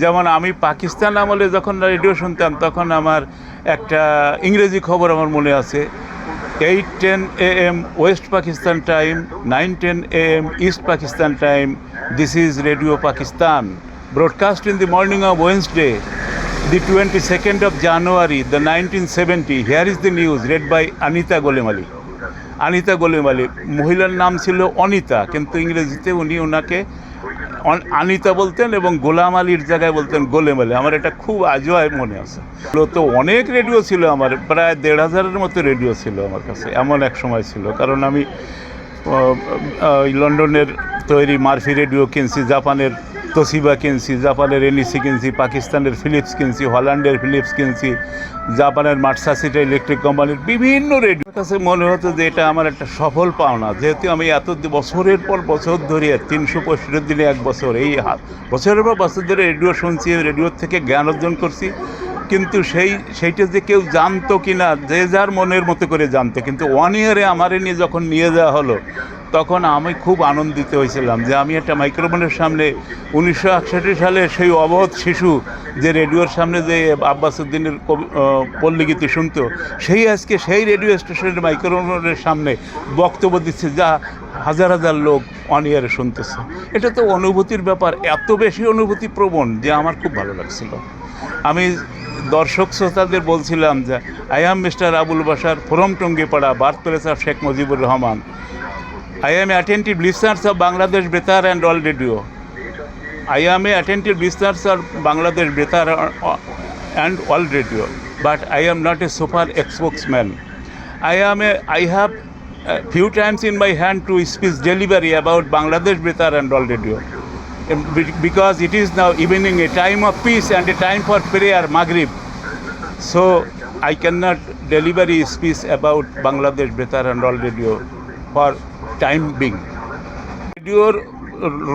যেমন আমি পাকিস্তান আমলে যখন রেডিও শুনতাম, তখন আমার একটা ইংরেজি খবর আমার মনে আছে। Eight ten A M west Pakistan time nine ten A M east Pakistan time this is radio Pakistan broadcast in the morning of Wednesday the twenty second of January the nineteen seventy here is the news read by Anita গোলেমালি। গোলেমালি মহিলার নাম ছিল অনিতা, কিন্তু ইংরেজিতে উনি ওনাকে আনিতা বলতেন এবং গোলাম আলীর জায়গায় বলতেন গোলেম আলী আমার এটা খুব আজও মনে আছে। তো অনেক রেডিও ছিল আমার, প্রায় দেড় হাজারের মতো রেডিও ছিল আমার কাছে, এমন এক সময় ছিল। কারণ আমি লন্ডনের তৈরি মার্ফি রেডিও কিনছি, জাপানের তোসিবা কিনছি, জাপানের এনইসি কিনছি, পাকিস্তানের ফিলিপস কিনছি, হল্যান্ডের ফিলিপস কিনছি, জাপানের মার্সাসিটা ইলেকট্রিক কোম্পানির বিভিন্ন রেডিও কাছে মনে হতো যে এটা আমার একটা সফল পাওনা। যেহেতু আমি এত বছরের পর বছর ধরে তিনশো পঁয়ষট্টি দিনে এক বছর, এই হাত বছরের পর বছর ধরে রেডিও শুনছি, রেডিওর থেকে জ্ঞান অর্জন করছি। কিন্তু সেই, সেইটা যে কেউ জানতো কি না যে যার মনের মতো করে জানতো। কিন্তু ওয়ান ইয়ারে আমারে নিয়ে যখন নিয়ে যাওয়া হলো তখন আমি খুব আনন্দিত হয়েছিলাম যে আমি একটা মাইক্রোফোনের সামনে উনিশশো একষট্টি সালে সেই অবধ শিশু যে রেডিওর সামনে যে আব্বাসুদ্দিনের কবি পল্লীগীতি শুনত, সেই আজকে সেই রেডিও স্টেশনের মাইক্রোফোনের সামনে বক্তব্য দিচ্ছে যা হাজার হাজার লোক অন ইয়ারে শুনতেছে। এটা তো অনুভূতির ব্যাপার, এত বেশি অনুভূতি প্রবণ যে আমার খুব ভালো লাগছিল। আমি দর্শক শ্রোতাদের বলছিলাম যে, I am mister Abul Bashar from Tungipara, birth place of Sheikh Mujibur Rahman. I am attentive listeners of Bangladesh Betar and all radio. I am attentive listeners of Bangladesh Betar and all radio, but I am not a super spokesman. I am a, I have a few times in my hand to speech delivery about Bangladesh Betar and all radio. Um, Because it is now evening, a time of peace and a time for prayer, Maghrib. So I cannot deliver a speech about Bangladesh Betar and all radio for time being. রেডিওর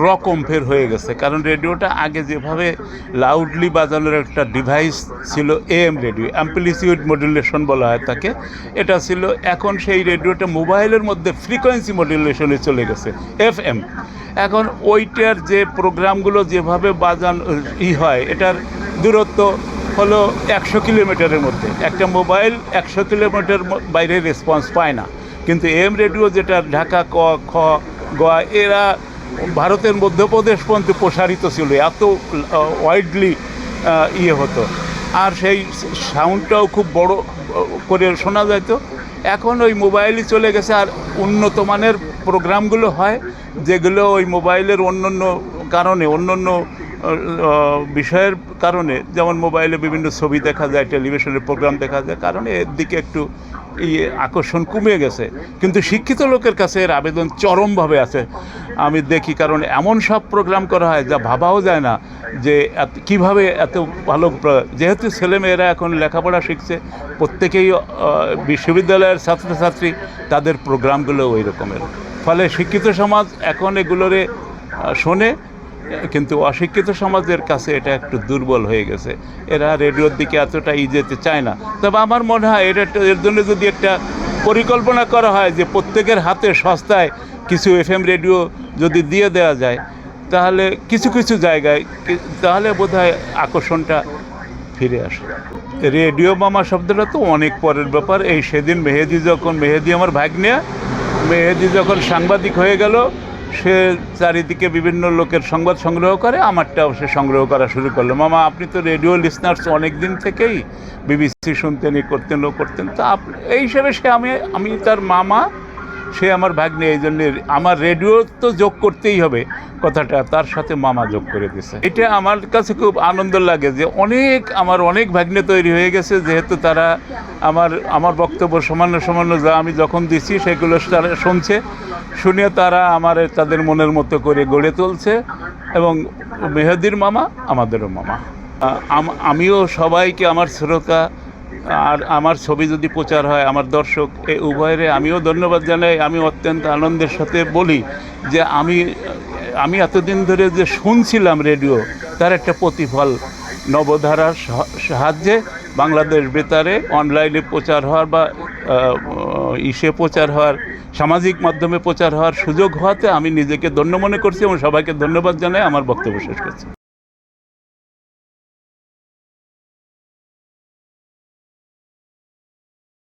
রকম ফের হয়ে গেছে, কারণ রেডিওটা আগে যেভাবে loudly বাজানোর একটা ডিভাইস ছিল এএম রেডিও অ্যাম্পলিসিউড মডুলেশন বলা হয় তাকে, এটা ছিল এখন সেই রেডিওটা মোবাইলের মধ্যে ফ্রিকোয়েন্সি মডুলেশনে চলে গেছে এফ এম এখন ওইটার যে প্রোগ্রামগুলো যেভাবে বাজান, ই হয়, এটার দূরত্ব হলো একশো কিলোমিটারের মধ্যে। একটা মোবাইল একশো কিলোমিটার বাইরে রেসপন্স পায় না। কিন্তু এম রেডিও যেটা ঢাকা, ক, খ, গ, এরা ভারতের মধ্যপ্রদেশ পর্যন্ত প্রসারিত ছিল, এত ওয়াইডলি ইয়ে হতো। আর সেই সাউন্ডটাও খুব বড়, করে শোনা যেত এখন ওই মোবাইলই চলে গেছে, আর উন্নত মানের প্রোগ্রামগুলো হয়, যেগুলো ওই মোবাইলের অন্য অন্য কারণে অন্য অন্য বিষয়ের কারণে, যেমন মোবাইলে বিভিন্ন ছবি দেখা যায় টেলিভিশনের প্রোগ্রাম দেখা যায়, কারণে এর দিকে একটু ইয়ে আকর্ষণ কমে গেছে। কিন্তু শিক্ষিত লোকের কাছে এর আবেদন চরমভাবে আছে। আমি দেখি কারণ এমন সব প্রোগ্রাম করা হয় যা ভাবাও যায় না যে কীভাবে এত ভালো যেহেতু ছেলেমেয়েরা এখন লেখাপড়া শিখছে, প্রত্যেকেই বিশ্ববিদ্যালয়ের ছাত্রছাত্রী, তাদের প্রোগ্রামগুলো ওই রকমের। ফলে শিক্ষিত সমাজ এখন এগুলোরে শোনে। কিন্তু অশিক্ষিত সমাজের কাছে এটা একটু দুর্বল হয়ে গেছে। এরা রেডিওর দিকে এতটা ই যেতে চায় না। তবে আমার মনে হয় এটা এর জন্য যদি একটা পরিকল্পনা করা হয় যে প্রত্যেকের হাতে সস্তায় কিছু এফএম রেডিও যদি দিয়ে দেওয়া যায়, তাহলে কিছু কিছু জায়গায় তাহলে বোধহয় আকর্ষণটা ফিরে আসে। রেডিও মামা শব্দটা তো অনেক পরের ব্যাপার। এই সেদিন মেহেদি যখন মেহেদি আমার ভাগ্নে, মেহেদি যখন সাংবাদিক হয়ে গেল সে চারিদিকে বিভিন্ন লোকের সংবাদ সংগ্রহ করে, আমারটাও সে সংগ্রহ করা শুরু করল। মামা, আপনি তো রেডিও লিসনার্স অনেক দিন থেকেই, বিবিসি শুনতেন ই করতেন, ও করতেন। তা এই হিসেবে সে আমি আমি তার মামা সে আমার ভাগ্নে, এই জন্য আমার রেডিও তো যোগ করতেই হবে কথাটা, তার সাথে মামা যোগ করে দিছে এটা আমার কাছে খুব আনন্দ লাগে যে অনেক, আমার অনেক ভাগ্নে তৈরি হয়ে গেছে, যেহেতু তারা আমার আমার বক্তব্য সামান্য সামান্য যা আমি যখন দিচ্ছি সেগুলো তারা শুনছে, শুনে তারা আমার তাদের মনের মতো করে গড়ে তুলছে, এবং মেহেদির মামা আমাদেরও মামা। আমিও সবাইকে, আমার শ্রোতা আর আমার ছবি যদি প্রচার হয়, আমার দর্শক এই উভয়ের আমিও ধন্যবাদ জানাই। আমি অত্যন্ত আনন্দের সাথে বলি যে আমি আমি এতদিন ধরে যে শুনছিলাম রেডিও, তার একটা প্রতিফল। নবধারার সাহায্যে বাংলাদেশ বেতারে অনলাইনে প্রচার হওয়ার বা ইসে প্রচার হওয়ার, সামাজিক মাধ্যমে প্রচার হওয়ার সুযোগ হওয়াতে আমি নিজেকে ধন্য মনে করছি এবং সবাইকে ধন্যবাদ জানাই। আমার বক্তব্য শেষ করছি।